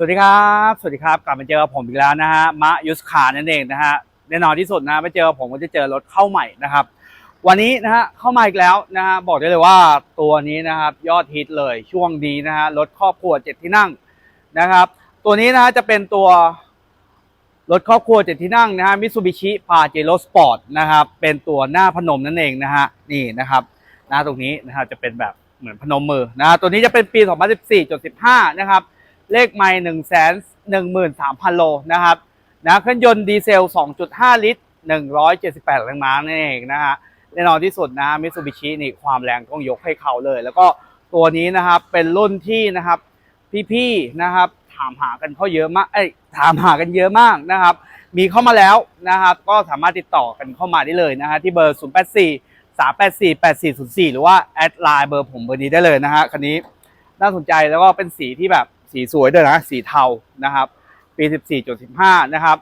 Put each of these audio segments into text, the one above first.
สวัสดีครับ สวัสดีครับ กลับมาเจอผมอีกแล้วนะฮะมะยุสคานั่นเองนะฮะแน่นอนที่สุดนะไปเจอผมก็จะเจอรถเข้าใหม่นะครับ วันนี้นะฮะเข้ามาอีกแล้วนะฮะบอกได้เลยว่าตัวนี้นะครับยอดฮิตเลยช่วงนี้นะฮะรถครอบครัวเจ็ดที่นั่งนะครับ ตัวนี้นะฮะจะเป็นตัวรถครอบครัวเจ็ดที่นั่งนะฮะมิ t ซูบิชิพาเจโรสปอร์ตนะครับเป็นตัวหน้าพนมนั่นเองนะฮะนี่นะครับหน้าตรงนี้นะครับจะเป็นแบบเหมือนพนมมือนะฮะตัวนี้จะเป็นปี 2014.15 นะครับ เลขไม่หนึ่งแสนหนึ่งหมื่นสามพันโลนะครับนะเครื่องยนต์ดีเซล 2.5 ลิตร 178 แรงม้านั่นเองนะฮะแน่นอนที่สุดนะมิ t ซูบิชินี่ความแรงต้องยกให้เขาเลย แล้วก็ตัวนี้นะครับเป็นรุ่นที่นะครับพี่ๆนะครับถามหากันเขาเยอะมากเอ้ยถามหากันเยอะมากนะครับ มีเข้ามาแล้วนะครับ ก็สามารถติดต่อกันเข้ามาได้เลยนะฮะที่เบอร์ 084 384 8404 หรือว่าแอดไลน์เบอร์ผมเบอร์นี้ได้เลยนะฮะคันนี้น่าสนใจแล้วก็เป็นสีที่แบบ สีสวยด้วยนะ สีเทานะครับ ปี 14.15 นะครับ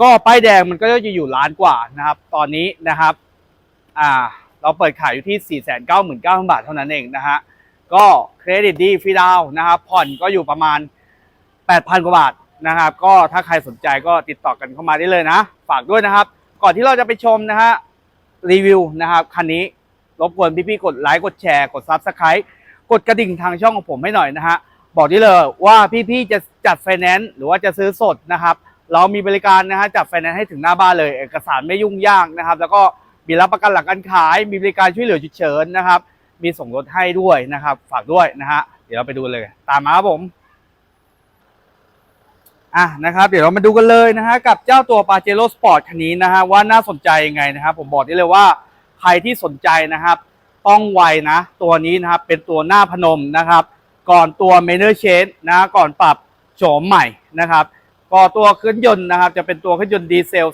ก็ป้ายแดงมันก็จะอยู่ล้านกว่านะครับ ตอนนี้นะครับ อ่า เราเปิดขายอยู่ที่ 499,000 บาทเท่านั้นเองนะฮะ ก็เครดิตดีฟรีดาวนะครับ ผ่อนก็อยู่ประมาณ 8,000 กว่าบาทนะครับ ก็ถ้าใครสนใจก็ติดต่อกันเข้ามาได้เลยนะ ฝากด้วยนะครับ ก่อนที่เราจะไปชมนะฮะ รีวิวนะครับ คันนี้รบกวนพี่ๆกดไลค์ กดแชร์ กด Subscribe กดกระดิ่งทางช่องของผมให้หน่อยนะฮะ บอกได้เลยว่าพี่ๆจะจัดไฟแนนซ์หรือว่าจะซื้อสดนะครับ เรามีบริการนะฮะจัดไฟแนนซ์ให้ถึงหน้าบ้านเลยเอกสารไม่ยุ่งยากนะครับ แล้วก็มีรับประกันหลังการขาย มีบริการช่วยเหลือฉุกเฉินนะครับ มีส่งรถให้ด้วยนะครับ ฝากด้วยนะฮะเดี๋ยวเราไปดูเลย ตามมาครับผมอะนะครับ เดี๋ยวเรามาดูกันเลยนะฮะกับเจ้าตัวปาเจโร่สปอร์ตคันนี้นะฮะว่าน่าสนใจยังไงนะครับ ผมบอกได้เลยว่าใครที่สนใจนะครับ ต้องไวนะ ตัวนี้นะครับเป็นตัวหน้าพนมนะครับ ก่อนตัวเมเนอร์เชนนะก่อนปรับโฉมใหม่นะครับก็ตัวเครื่องยนต์นะครับ จะเป็นตัวเครื่องยนต์ดีเซล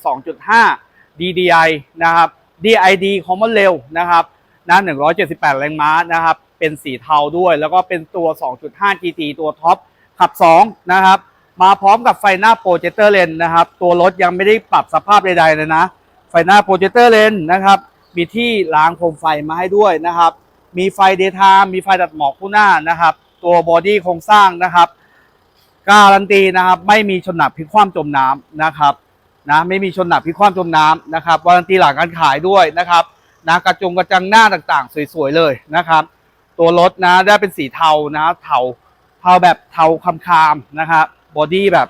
2.5 DDI นะครับ DID ของมันเร็วนะครับนะ178 แรงม้านะครับ เป็นสีเทาด้วย แล้วก็เป็นตัว 2.5 GT ตัวท็อปขับ 2 นะครับ มาพร้อมกับไฟหน้าโปรเจคเตอร์เลนนะครับ ตัวรถยังไม่ได้ปรับสภาพใดๆเลยนะ ไฟหน้าโปรเจคเตอร์เลนนะครับ มีที่ล้างโคมไฟมาให้ด้วยนะครับ มีไฟเดย์ทม์มีไฟดัดหมอกคู่หน้านะครับ ตัวบอดี้โครงสร้างนะครับ การันตีนะครับ ไม่มีชนหนักพลิกคว่ำจมน้ำนะครับนะไม่มีชนหนักพลิกคว่ำจมน้ำนะครับวารันตีหลังการขายด้วยนะครับนะกระจงกระจังหน้าต่างๆ สวยๆเลยนะครับ ตัวรถนะได้เป็นสีเทานะเทาเทาแบบเทาคำๆนะครับบอดี้แบบ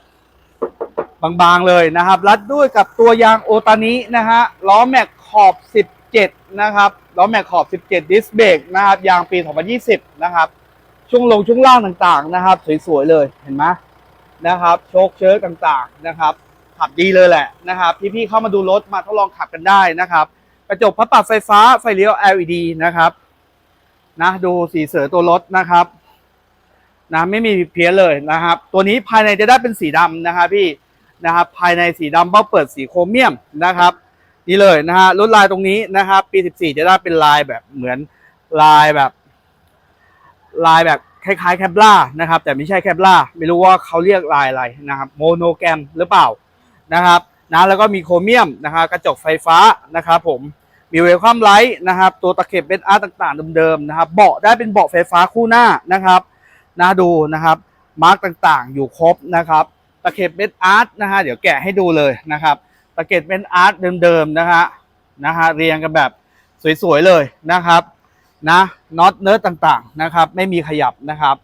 บางๆเลยนะครับ รัดด้วยกับตัวยางโอตานินะฮะล้อแม็กขอบ 17 นะครับล้อแม็กขอบ 17 ดิสเบรกนะครับยางปี 2020 นะครับ ช่วงลงช่วงล่างต่างๆนะครับ สวยๆเลยเห็นไหมนะครับโชคเชิร์ต่างๆนะครับ ขับดีเลยแหละนะครับ พี่ๆเข้ามาดูรถมาทดลองขับกันได้นะครับ กระจกพับปรับไฟฟ้าไฟเลี้ยว LED นะครับนะดูสีเสือตัวรถนะครับนะไม่มีเพี้ยนเลยนะครับ ตัวนี้ภายในจะได้เป็นสีดำนะครับพี่นะครับภายในสีดำเบ้าเปิดสีโครเมียมนะครับ นี่เลยนะฮะลวดลายตรงนี้นะครับปี 14 จะได้เป็นลายแบบเหมือนลายแบบ ลายแบบคล้ายๆแคปล่านะครับ แต่ไม่ใช่แคปล่าไม่รู้ว่าเขาเรียกลายอะไรนะครับโมโนแกรมหรือเปล่านะครับนะแล้วก็มีโครเมียมนะครับกระจกไฟฟ้านะครับผมมีเวลคัมไลท์นะครับ ตัวตะเข็บเป็นอาร์ตต่างๆเดิมๆนะครับ เบาะได้เป็นเบาะไฟฟ้าคู่หน้านะครับน่าดูนะครับ มาร์กต่างๆ อยู่ครบนะครับ ตะเข็บเป็นอาร์ตนะฮะเดี๋ยวแกะให้ดูเลยนะครับ ตะเข็บเป็นอาร์ตเดิมๆนะฮะนะฮะเรียงกันแบบสวยๆเลยนะครับ นะน็อตเนิร์ดต่างๆนะครับไม่มีขยับนะครับ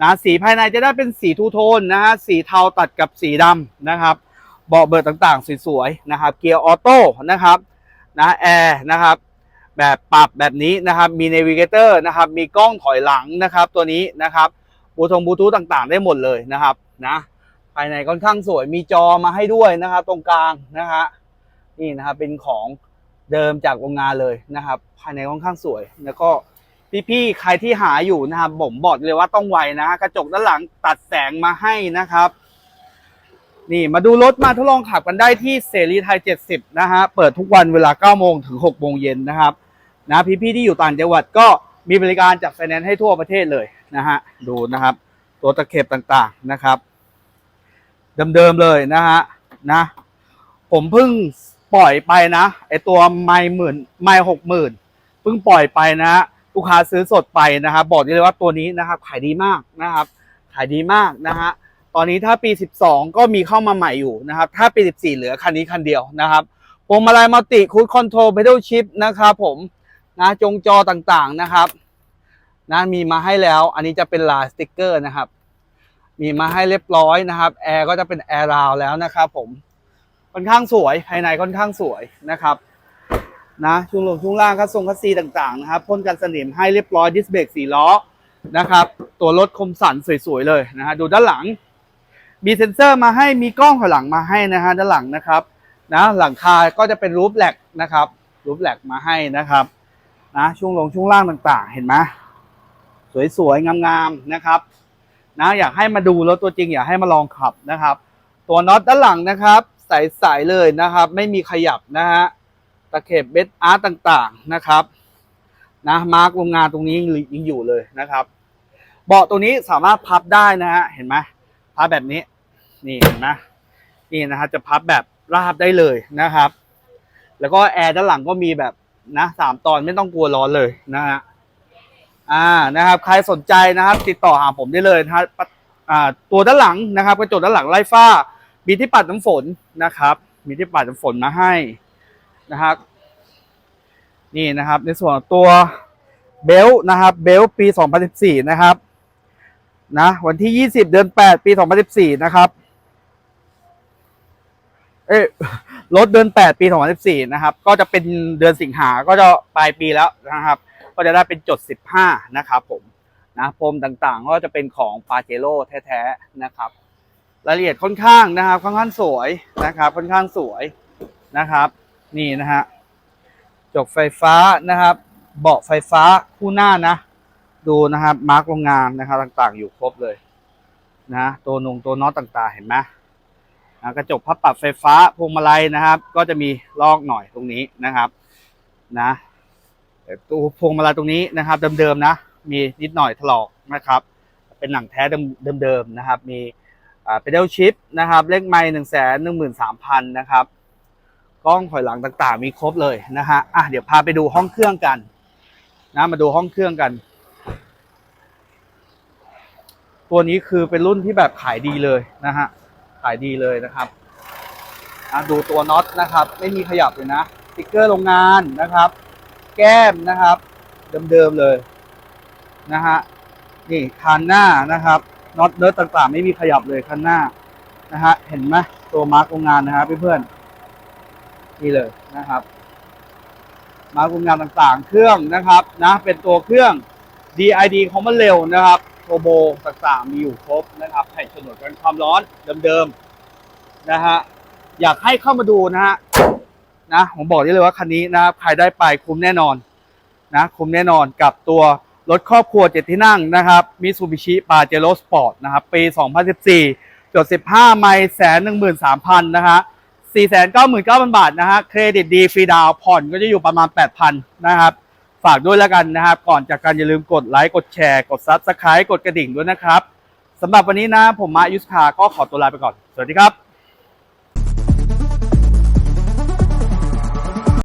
นะสีภายในจะได้เป็นสีทูโทนนะฮะสีเทาตัดกับสีดำนะครับเบาะเบิดต่างๆ สวยๆนะครับเกียร์ออโต้นะครับนะแอร์นะครับแบบปรับแบบนี้นะครับมีเนวิเกเตอร์นะครับมีกล้องถอยหลังนะครับตัวนี้นะครับบูทงบูทูธต่างๆ ได้หมดเลยนะครับนะภายในค่อนข้างสวยมีจอมาให้ด้วยนะครับตรงกลางนะฮะนี่นะครับเป็นของ เดิมจากโรงงานเลยนะครับ ภายในค่อนข้างสวย แล้วก็พี่ๆใครที่หาอยู่นะครับผมบอกเลยว่าต้องไวนะฮะกระจกด้านหลังตัดแสงมาให้นะครับ นี่มาดูรถมาทดลองขับกันได้ที่เสรีไทย 70 นะฮะเปิดทุกวันเวลา9โมงถึง6โมงเย็นนะครับนะพี่ๆที่อยู่ต่างจังหวัดก็มีบริการจัดไฟแนนซ์ให้ทั่วประเทศเลยนะฮะดูนะครับตัวตะเข็บต่างๆนะครับ เดิมๆเลยนะฮะนะ ผมเพิ่ง ปล่อยไปนะไอตัวไม่หมื่นไม่หกหมื่นเพิ่งปล่อยไปนะฮะลูกค้าซื้อสดไปนะครับ บอกได้เลยว่าตัวนี้นะครับขายดีมากนะครับขายดีมากนะฮะตอนนี้ถ้าปี 12 ก็มีเข้ามาใหม่อยู่นะครับ ถ้าปี 14 เหลือคันนี้คันเดียวนะครับพวงมาลัยมัลติคูดคอนโทรลเพด l ชิพนะครับผมนะจงจอต่างๆนะครับนะมีมาให้แล้ว อันนี้จะเป็นลายสติกเกอร์นะครับ มีมาให้เรียบร้อยนะครับแอร์ก็จะเป็นแอร์ราวแล้วนะครับผม ค่อนข้างสวยภายในค่อนข้างสวยนะครับนะช่วงลงช่วงล่างคัสทรงคัสซีต่างๆนะครับพ่นกันสนิมให้เรียบร้อยดิสเบรกสี่ล้อนะครับตัวรถคมสันสวยๆเลยนะฮะดูด้านหลัง มีเซ็นเซอร์มาให้มีกล้องถอยหลังมาให้นะฮะด้านหลังนะครับนะหลังคาก็จะเป็นรูปแหลกนะครับรูปแหลกมาให้นะครับนะช่วงลงช่วงล่างต่างๆ เห็นไหมสวยๆงามๆนะครับนะอยากให้มาดูรถตัวจริงอยากให้มาลองขับนะครับ ตัวน็อตด้านหลังนะครับ ใสๆเลยนะครับ ไม่มีขยับนะฮะตะเข็บเบสอาร์ตต่างๆนะครับนะมาร์กโรงงานตรงนี้ยังอยู่เลยนะครับเบาะตัวนี้สามารถพับได้นะฮะเห็นไหมพับแบบนี้ นี่เห็นไหมนี่นะฮะจะพับแบบราบได้เลยนะครับ แล้วก็แอร์ด้านหลังก็มีแบบนะสามตอนไม่ต้องกลัวร้อนเลยนะฮะอ่านะครับ ใครสนใจนะครับ ติดต่อหาผมได้เลยนะฮะอ่าตัวด้านหลังนะครับกระจกด้านหลังไล่ฟ้า มีที่ปัดน้ำฝนนะครับ มีที่ปัดน้ำฝนมาให้นะครับนี่นะครับ ในส่วนตัวเบลต์นะครับ เบลต์ปี 2014 นะครับนะวันที่ 20 เดือน 8 ปี 2014 นะครับ เอ้รถเดือน 8 ปี 2014 นะครับ ก็จะเป็นเดือนสิงหาก็จะปลายปีแล้วนะครับ ก็จะได้เป็นจด 15 นะครับผมนะพรมต่างๆ ก็จะเป็นของปาเจโร่แท้ ๆ นะครับ รายละเอียดค่อนข้างนะครับค่อนข้างสวยนะครับ ค่อนข้างสวยนะครับ นี่นะฮะจกไฟฟ้านะครับ เบาะไฟฟ้าคู่หน้านะ ดูนะครับมาร์กโรงงานนะครับต่างๆ อยู่ครบเลยนะตัวนงตัวน็อตต่างๆ เห็นไหมนะกระจกพับปรับไฟฟ้าพวงมาลัยนะครับ ก็จะมีลอกหน่อยตรงนี้นะครับนะตัวพวงมาลัยตรงนี้นะครับ เดิมๆนะ มีนิดหน่อยถลอกนะครับ เป็นหนังแท้เดิมๆนะครับ มี อ่า pedal shift นะครับเลขไม้หนึ่งแสนหนึ่งหมื่นสามพันนะครับกล้องถอยหลังต่างๆ มีครบเลยนะฮะอะเดี๋ยวพาไปดูห้องเครื่องกันนะมาดูห้องเครื่องกัน ตัวนี้คือเป็นรุ่นที่แบบขายดีเลยนะฮะขายดีเลยนะครับอะดูตัวน็อตนะครับ ไม่มีขยับเลยนะสติ๊กเกอร์โรงงานนะครับ แก้มนะครับ เดิมๆเลยนะฮะนี่คันหน้านะครับ น็อตเนิร์ดต่างๆ ไม่มีขยับเลยคันหน้านะฮะเห็นไหมตัวมาร์กโรงงานนะครับเพื่อนๆนี่เลยนะครับ มาร์กโรงงานต่างๆ เครื่องนะครับนะ เป็นตัวเครื่อง DID ของมันเร็วนะครับโทโบต่างๆมีอยู่ครบนะครับแผ่นฉนวนกันความร้อนเดิมๆนะฮะอยากให้เข้ามาดูนะฮะนะผมบอกได้เลยว่าคันนี้นะครับใครได้ไปคุ้มแน่นอนนะคุ้มแน่นอนกับตัว รถครอบครัวเจ็ดที่นั่งนะครับมิซูบิชิปาเจโรสปอร์ตนะครับปี 2014จด15 ไมล์แสนหนึ่งหมื่นสามพันนะฮะ4 9 9 0 0 0บาทนะฮะเครดิตดีฟรีดาวผ่อนก็จะอยู่ประมาณ8,000นะครับ ฝากด้วยแล้วกันนะครับ ก่อนจากการอย่าลืมกดไลค์ กดแชร์ กดซับสไครต์กดกระดิ่งด้วยนะครับสำหรับวันนี้นะ ผมมายุสคาก็ขอตัวลาไปก่อน สวัสดีครับ